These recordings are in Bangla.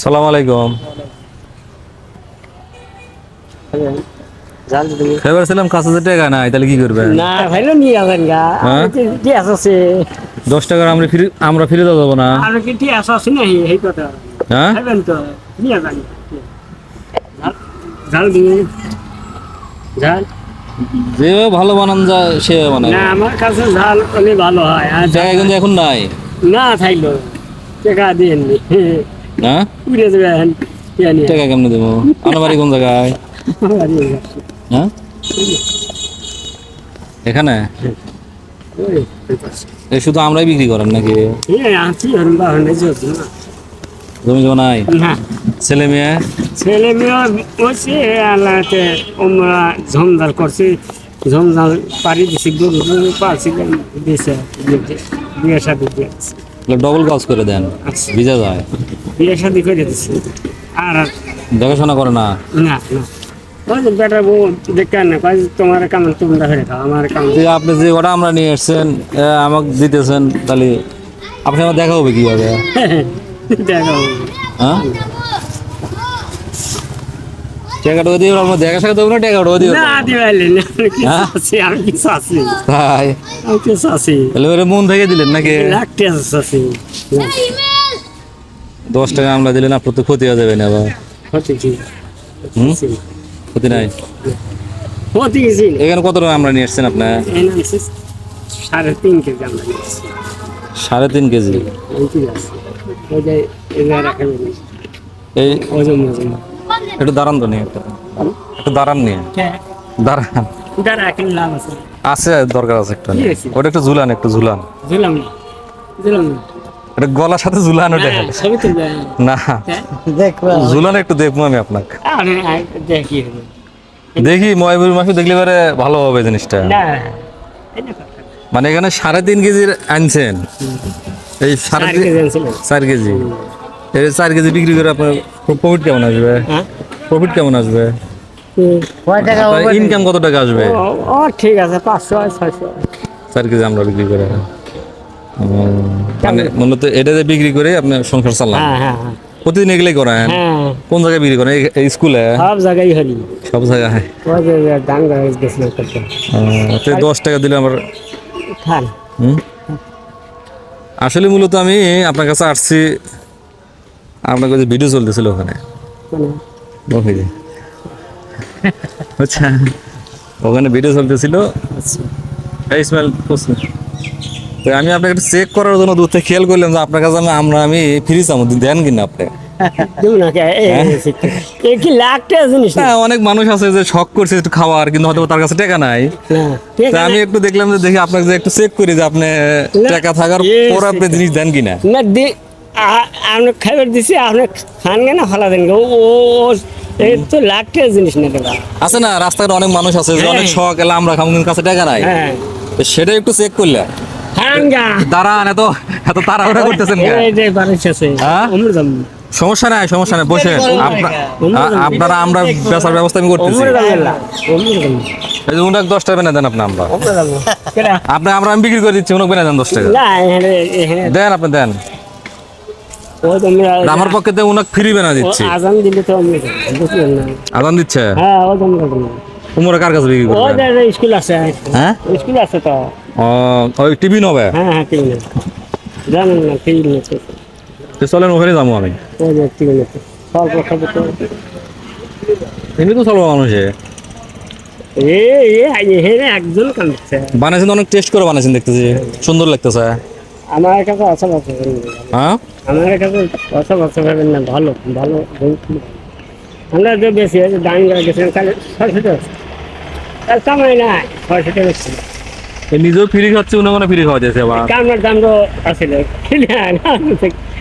সালাম আলাইকুম। জাল ছিলাম কাছে যে টাকা নাই তাহলে কি করবে? না ভাইলো নিয়ে যাবেন গা। হ্যাঁ? আছে দশ টাকার আমরা ফিরে আমরা ফিরে দেওয়া না। আর কি টিয়াস আছে না এই কথা। হ্যাঁ? খাবেন তো নিয়ে যান। ঝাল- ঝাল ঝাল যে ভালো বানান যা সে বানায় না আমার কাছে ঝাল অনেক ভালো হয়। আর টাকা এখন নাই। না থাকল টাকা দিয়ে হ্যাঁ উড়ে দেবে এখন টাকা কেমনে দেবো আমার বাড়ি কোন জায়গায় হ্যাঁ এখানে শুধু আমরাই বিক্রি করেন নাকি। জমি জমা নাই ছেলে মেয়ে ছেলে মেয়ে হচ্ছে আল্লাহতে আমরা ঝমঝাল করছি ঝমঝাল পাড়ি দিছি গরু গরু পালছি দিয়েছে বিয়ে শাদি দিয়েছে ডবল কাজ করে দেন আচ্ছা। ভিজা যায়। বিয়ে শাদি করে দিচ্ছে আর দেখাশোনা করে না। না আপনি যে ওটা আমরা নিয়ে এসছেন আমাকে দিতেছেন তাহলে আপনি আমার দেখা হবে কীভাবে? হবে। হ্যাঁ? টাকাটা দিয়ে আমরা দেখা সাথে দেবো না টাকাটা দিয়ে না দিবাইলে না? আমি কি হ্যাঁ? আমি আছি। তাই? আমি কি আছি। তাহলে ওরে মন থেকে দিলেন নাকি? আছি দশ টাকা আমরা দিলেন আপনার তো ক্ষতি হয়ে যাবে না আবার। হতে কি? ক্ষতি নাই? গেছি এখানে কত টাকা আমরা নিয়ে এসছেন আপনার সাড়ে তিন কেজি আমরা সাড়ে তিন কেজি? এই যে রাখা এই ওজন ওজন। একটু দাঁড়ান তো নিয়ে একটা একটু দাঁড়ান নিয়ে। দাঁড়ান। রাখেন লাভ আছে। দরকার আছে একটা। ওটা একটু ঝুলান একটু ঝুলান। এটা গলার সাথে ঝুলান ওটা। হ্যাঁ, সবই তো দেয়। না। দেখব ঝুলান একটু দেখব আমি আপনাকে। দেখি হবে দেখি। ময়বুর মাসে দেখলে পরে ভালো হবে জিনিসটা। মানে এখানে সাড়ে তিন কেজির আনছেন। এই সাড়ে চার কেজি চার কেজি। এই চার কেজি বিক্রি করে আপনার প্রফিট কেমন আসবে? হ্যাঁ? প্রফিট কেমন আসবে? কয় টাকা ইনকাম কত টাকা আসবে? ও ঠিক আছে পাঁচশো আর ছয়শো। চার কেজি আমরা বিক্রি করে ও, মানে মূলত এটা যে বিক্রি করে আপনি সংসার চালান। হ্যাঁ হ্যাঁ হ্যাঁ। প্রতিদিন এগুলাই করেন? হ্যাঁ। কোন জায়গায় বিক্রি করেন? এই- স্কুলে সব জায়গায় হরি। সব জায়গায়? ওই যে যে ধান গাছ গেছিলাম করতে ও, তো দশ টাকা দিলে আমার খান হুম? আসলে মূলত আমি আপনার কাছে আসছি। আপনার কাছে ভিডিও চলতেছিল ওখানে। আচ্ছা ওখানে ভিডিও চলতেছিল। এই স্মেল করছে। তো আমি আপনাকে একটু চেক করার জন্য দূর থেকে খেয়াল করলাম যে আপনার কাছে আমি আমরা আমি ফ্রি চামো দেন কিনা আপনি? না হ্যাঁ? অনেক মানুষ আছে যে শখ করছে একটু খাওয়ার কিন্তু হয়তো তার কাছে টাকা নাই। আছে আমি একটু দেখলাম যে দেখি আপনাকে একটু চেক করি যে আপনি টাকা থাকার পর আপনি জিনিস দেন কিনা। না আপনি খাবার দিছি আপনি খান কেন ফালা দেন ও এই তো লাখ টাকা জিনিস না দেবা। আছে না রাস্তাঘাটে অনেক মানুষ আছে যে অনেক হ্যাঁ। শখ এলা আমরা খাব কিন্তু কাছে টাকা নাই। হ্যাঁ। তো সেটা একটু চেক করলে। দাঁড়ান এত এত তাড়াহুড়া করতেছেন হ্যাঁ? সমস্যা নাই সমস্যা নাই বসে আপনারা আমরা বেচার ব্যবস্থা আমি করতেছি। এই যে উনাকে দশ টাকা বেনা দেন আপনি আমরা। আপনি আমি বিক্রি করে দিচ্ছি উনাকে বেনা দেন দশ টাকা। না দেন আপনি দেন। আমার পক্ষে তো উনাকে ফ্রি বেনা দিচ্ছি। আজান দিলে তো আমি বুঝলেন না। আদান দিচ্ছে? হ্যাঁ ও তোমরা তোমরা কার কাছে বিক্রি ও স্কুল আছে। হ্যাঁ? স্কুল আছে তো। ও ওই টিভি নবে? হ্যাঁ হ্যাঁ ঠিক জানেন না ঠিক আছে তো চলেন ওখানে যাব আমি। ও যে ঠিক আছে স্বল্প খাব তো এমনি তো চলবো মানুষে। এ এ এখানে একজন কামছে বানাইছেন অনেক টেস্ট করে বানাইছেন দেখতেছি। সুন্দর লাগতেছে। আমার কাছে অসব আছে হ্যাঁ? আমার কাছে অসব অসব ভাবেন না ভালো ভালো বহুত। আমরা যে বেশি আছে দাম করে গেছিলাম তাহলে ছয়শো টাকা। সময় না ছয়শো টাকা নিজেও ফ্রি খাচ্ছে উনি ফ্রি খাওয়া যাচ্ছে আবার। কামনার দাম তো আসলে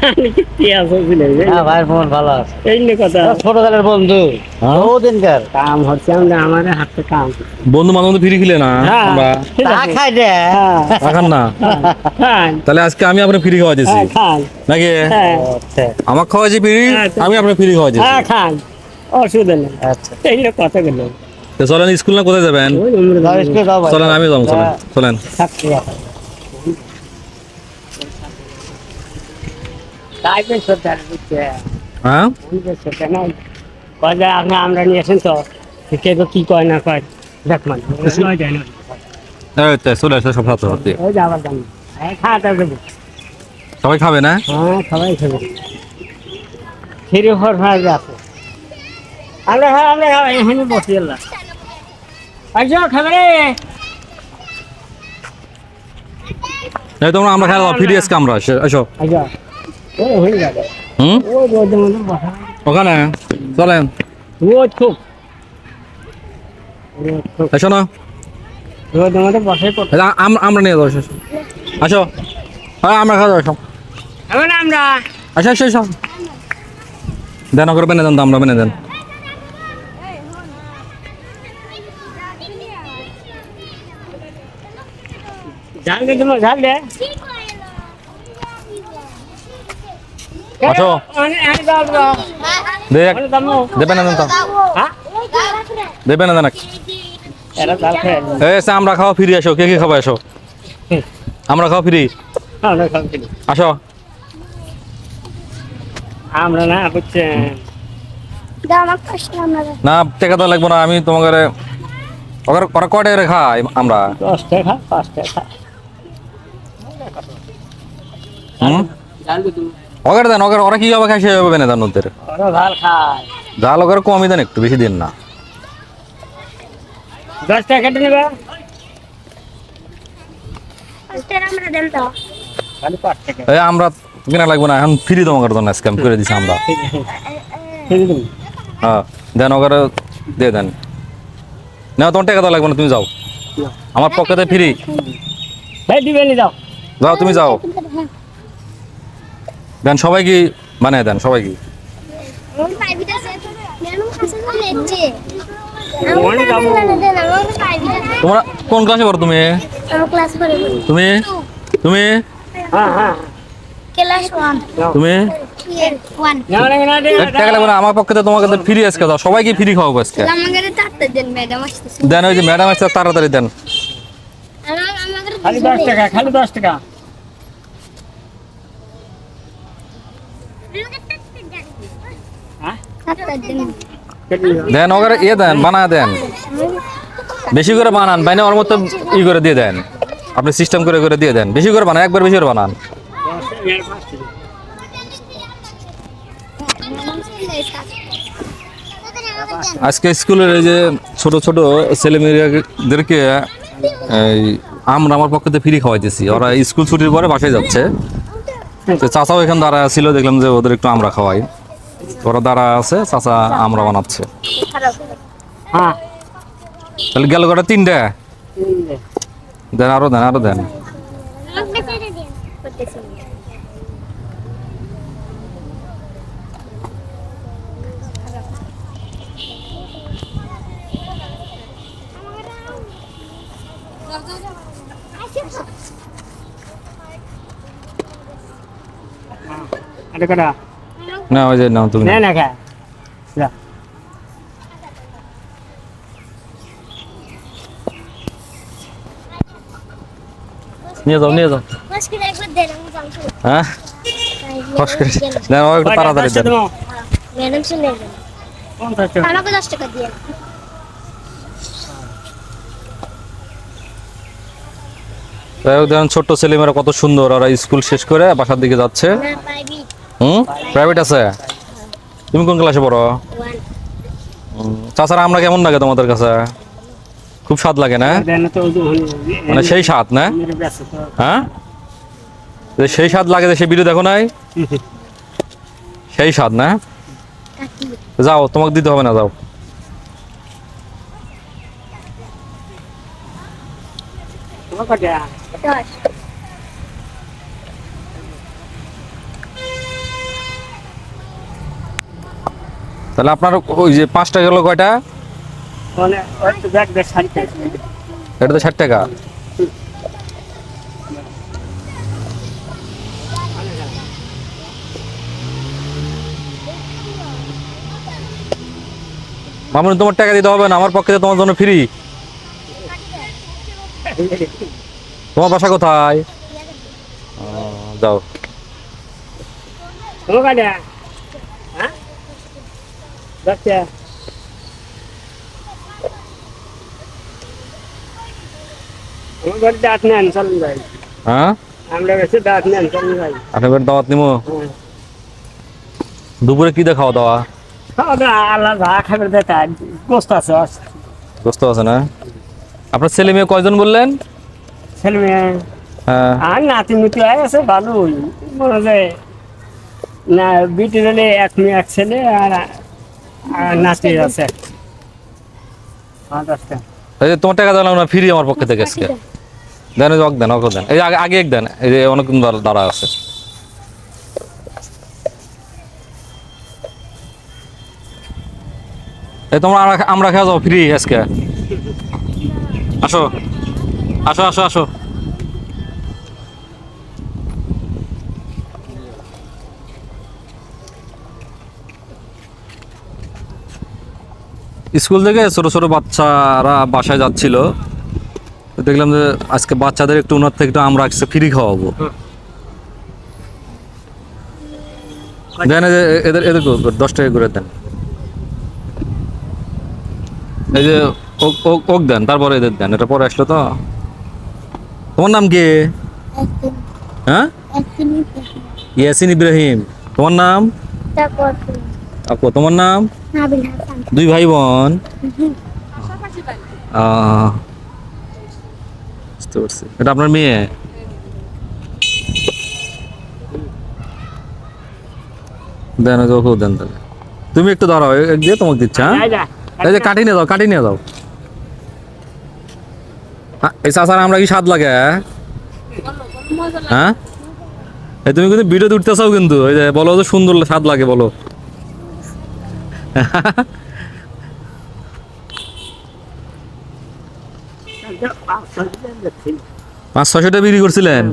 হ্যাঁ ভাইয়ের ফোন ভালো আছে। এই নিয়ে কথা ছোটকালের বন্ধু। হ্যাঁ? ফ্রি খেলে না হ্যাঁ না। তাহলে আজকে আমি আপনার ফ্রি খাওয়া দিচ্ছি হ্যাঁ। নাকি আচ্ছা। আমার খাওয়াইছি ফ্রি আচ্ছা। আমি আপনার ফ্রি খাওয়া দিচ্ছি হ্যাঁ অসুবিধা নেই। আচ্ছা। কথা গেল চলেন স্কুল না কোথায় যাবেন? চলেন আমি যাব চলেন। চলেন। সরকার বুঝছে। হ্যাঁ? বুঝেছে কেন? কয় যে আপনি আমরা নিয়ে আসেন তো কে তো কি কয় না কয় দেখ মানে চলে আসে সব হ্যাঁ সবাই খাবে না? হ্যাঁ সবাই খাবে। আমরা হ্যাঁ আমরা হ্যাঁ এখানে বসি রে। তোমরা আমরা খেলা ফিরে আজকে আমরা এসে- হুম? ওখানে? চলেন। রোদ খুব রোদ খুব এসো না। রোদের মধ্যে বসে করতে এই যে আম- আমরা নিয়ে যাব আসো। হ্যাঁ আমরা খাওয়া যাব আমরা। আসো আসো এসো দেন ওকে বেনে দেন তো আমরা বেনে দেন। ঝাল দে তোমার ঝাল দে। আসো। অনেক- অনেক দাও দাও। দে এক- অনেক দাম নাও। দে বেনে দেন তো? দে বেনে দেন এক। এরা ঝাল খায় না। এসে আমরা খাওয়া ফিরে আসো কে কে খাব এসো আমরা খাওয়া ফিরি না। আসো আমরা না হচ্ছে না টাকা তো লাগবো না আমি তোমাকে ওরা কটে খাই আমরা দশ টাকা পাঁচ টাকা হুম ওকে দেন ওকে ওরা কি হবে খাই সে হবে বেনে দেন ওদের ঝাল খায়। ওকে কমই দেন একটু বেশি দিন না। দশ টাকা কেটে নেবে? আমরা কিনা লাগবে না এখন ফ্রি তোমাকে জন্য স্ক্যাম করে দিছি আমরা। হ্যাঁ দেন ওকে দিয়ে দেন। না তোমার টাকা তো লাগবে না তুমি যাও। আমার পকেটে ফ্রি। নি যাও তুমি যাও। দেন সবাই কি বানিয়ে দেন সবাই কি তোমরা কোন ক্লাসে পড়ো তুমি? তুমি? তুমি? হ্যাঁ হ্যাঁ। ক্লাস 1 তুমি? 1 না না না দে এ, টাকা লাগবে না আমার পক্ষে তোমাকে ফ্রি আজকে দাও। সবাইকে ফ্রি খাওয়াবো আজকে। দেন ওই যে ম্যাডাম আসছে তাড়াতাড়ি দেন। খালি দশ টাকা খালি দশ টাকা হ্যাঁ তাতে দেন ওকে ইয়ে দেন বানা দেন। বেশি করে বানান, বাইনে ওর মতো ই করে দিয়ে দেন। আপনি সিস্টেম করে করে দিয়ে দেন। বেশি করে বানান, একবার বেশি করে বানান। আজকে স্কুলের এই যে ছোট ছোট ছেলে মেয়েদেরকে এই আমরা আমার পক্ষে ফ্রি খাওয়াইতেছি। ওরা স্কুল ছুটির পরে বাসায় যাচ্ছে। চাচাও এখানে দাঁড়া ছিল, দেখলাম যে ওদের একটু আমরা খাওয়াই। ওরা দাঁড়া আছে চাচা আমরা বানাচ্ছে। হ্যাঁ। তাহলে গেল কটা? তিনটে? দেন আরও দেন আরও দেন। আরে কটা? না ওই যে নাও তুমি নে। না খা যা। নিয়ে যাও নিয়ে যাও। হ্যাঁ? কষ্ট করে। দেন ও একটু তাড়াতাড়ি দেন। ম্যাডাম শুনে যাবেন আমাকে 10 টাকা দিয়ে। দেখেন ছোট্ট ছেলেমেয়েরা কত সুন্দর। ওরা স্কুল শেষ করে বাসার দিকে যাচ্ছে। না হুম? প্রাইভেট আছে? তুমি কোন ক্লাসে পড়ো? 1 তাছাড়া আমরা কেমন লাগে তোমাদের কাছে? খুব স্বাদ লাগে না? মানে সেই স্বাদ না। হ্যাঁ? সেই স্বাদ লাগে যে সেই ভিডিও দেখো নাই? সেই স্বাদ না? যাও তোমাকে দিতে হবে না যাও। তোমার তাহলে আপনার ওই যে পাঁচটা গেল কয়টা মানে। এটা তো ষাট টাকা মামুনি তোমার টাকা দিতে হবে না আমার পক্ষে তোমার জন্য ফ্রি তোমার বাসা কোথায় যাও? আমার দাঁত নেন চলুন ভাই। হ্যাঁ? আমরা কাছে দাঁত নেন চলুন ভাই। আপনার দাওয়াত নিবো হ্যাঁ। দুপুরে কি খাওয়া দাওয়া? খাওয়া দাওয়া আল্লাহ দেখা গোস্ত আছে আছে। আছে না? আপনার ছেলে মেয়ে কয়জন বললেন? ছেলে মেয়ে? হ্যাঁ। আর নাতি মুতি হয়ে আছে ভালোই। মনে যায় না বিটি হলে এক মেয়ে এক ছেলে আর না ফ্রি আমার পক্ষে থেকে আগে এক দেন, এই যে দাঁড়া- আছে। এই তোমরা আমরা- খেয়ে যাও ফ্রি আজকে। আসো। আসো আসো আসো। স্কুল থেকে ছোট ছোট বাচ্চারা বাসায় যাচ্ছিল। দেখলাম যে আজকে বাচ্চাদের একটু ওনার থেকে একটু আমরা আজকে ফ্রি খাওয়াবো। দেন এদের এদের দশ টাকা করে দেন। এই যে ওক- দেন তারপরে এদের দেন এটা পরে আসলো তো। তোমার নাম কি? হ্যাঁ? ইয়াসিন ইব্রাহিম। তোমার নাম? আপু তোমার নাম? দুই ভাই বোন? আহ, বুঝতে পারছি। এটা আপনার মেয়ে? দেন ওকেও দেন তাহলে। তুমি একটু দাঁড়াও এক দিয়ে তোমাকে দিচ্ছি হ্যাঁ? এই যে কাটি নিয়ে দাও কাটি নিয়ে দাও হ্যাঁ, এই চাষার আমরা কি স্বাদ লাগে হ্যাঁ? হ্যাঁ? এই তুমি কিন্তু ভিডিও উঠতে চাও কিন্তু ওই যে বলো যে সুন্দর স্বাদ লাগে বলো। পাঁচ ছয় দিন যাচ্ছি। পাঁচ ছয়শোটা বিক্রি করছিলেন?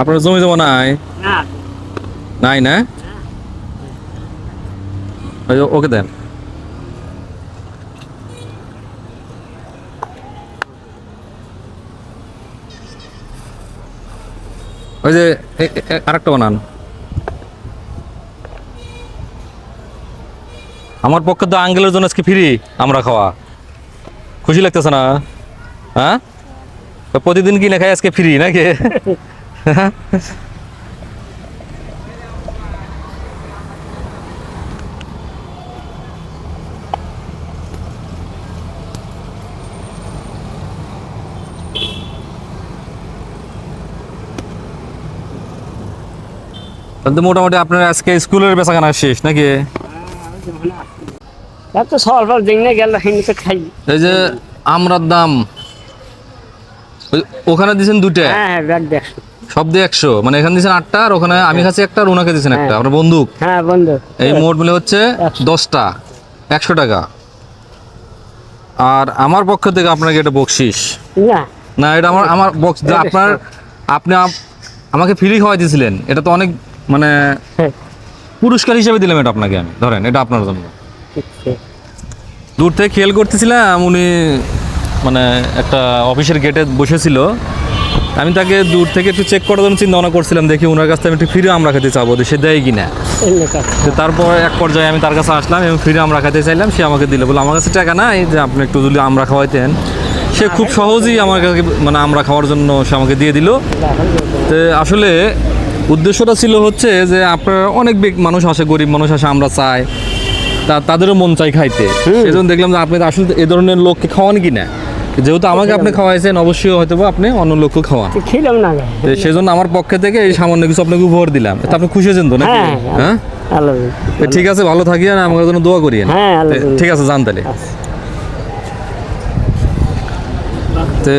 আপনার জমি জমা নাই? নাই না? যে ওকে দেন। ওই যে আরেকটা বানান। আমার পক্ষে তো আঙ্গেলের জন্য আজকে ফ্রি আমরা খাওয়া। খুশি লাগতেছে না? হ্যাঁ? প্রতিদিন কিনে খাই আজকে ফ্রি নাকি? তাহলে মোটামুটি আপনার আজকে স্কুলের বেচাকেনা শেষ নাকি? এত স্বল্প দিন গেল খাই। এই যে আমরার দাম ওখানে দিয়েছেন দুটা হ্যাঁ হ্যাঁ সব দিয়ে একশো? মানে এখানে দিয়েছেন আটটা আর ওখানে আমি খাচ্ছি একটা আর ওনাকে দিয়েছেন একটা আপনার বন্দুক। হ্যাঁ এই মোট মিলে হচ্ছে দশটা একশো টাকা। আর আমার পক্ষ থেকে আপনাকে এটা বকশিস। না। এটা আমার আমার আপনার আপনি আপ- আমাকে ফ্রি খাওয়াই দিয়েছিলেন এটা তো অনেক মানে হ্যাঁ, পুরস্কার হিসেবে দিলাম এটা আপনাকে আমি ধরেন এটা আপনার জন্য। দূর থেকে খেয়াল করতেছিলাম উনি মানে একটা অফিসের গেটে বসেছিল। আমি তাকে দূর থেকে একটু চেক করার জন্য চিন্তা ভাবনা করছিলাম দেখি ওনার কাছ থেকে আমি একটু ফিরে আমরা খেতে চাবো সে দেয় কিনা। এমনি কথা। তো তারপর এক পর্যায়ে আমি তার কাছে আসলাম এবং ফিরে আমরা খেতে চাইলাম সে আমাকে দিল। বলে আমার কাছে টাকা নাই যে আপনি একটু যদি আমরা খাওয়াইতেন। সে খুব সহজেই আমার কাছে মানে আমরা খাওয়ার জন্য সে আমাকে দিয়ে দিল। তো আসলে উদ্দেশ্যটা ছিল হচ্ছে যে আপনার অনেক মানুষ আসে গরিব মানুষ আসে আমরা চাই। তা তাদেরও মন চাই খাইতে। সেই জন্য দেখলাম যে আপনি আসলে এ ধরনের লোককে খাওয়ান কি না? যেহেতু আমাকে আপনি খাওয়াইছেন অবশ্যই হয়তো আপনি অন্য লোককে খাওয়ান। খেলাম না সেই জন্য আমার পক্ষে থেকে এই সামান্য কিছু আপনাকে উপহার দিলাম। তা আপনি খুশি হয়েছেন তো নাকি? হ্যাঁ, হ্যাঁ। তো ঠিক আছে ভালো থাকি আর আমার জন্য দোয়া করিয়েন। হ্যাঁ। ঠিক আছে জান তাহলে। আচ্ছা। তো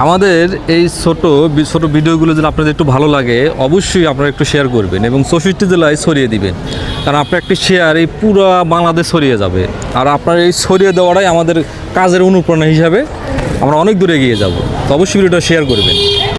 আমাদের এই ছোট ছোট ভিডিওগুলো যদি আপনাদের একটু ভালো লাগে, অবশ্যই আপনারা একটু শেয়ার করবেন এবং চৌষট্টি জেলায় ছড়িয়ে দিবেন। কারণ আপনার একটি শেয়ার এই পুরো বাংলাদেশ ছড়িয়ে যাবে। আর আপনার এই ছড়িয়ে দেওয়াটাই আমাদের কাজের অনুপ্রেরণা হিসাবে আমরা অনেক দূরে এগিয়ে যাব। তো অবশ্যই ভিডিওটা শেয়ার করবেন।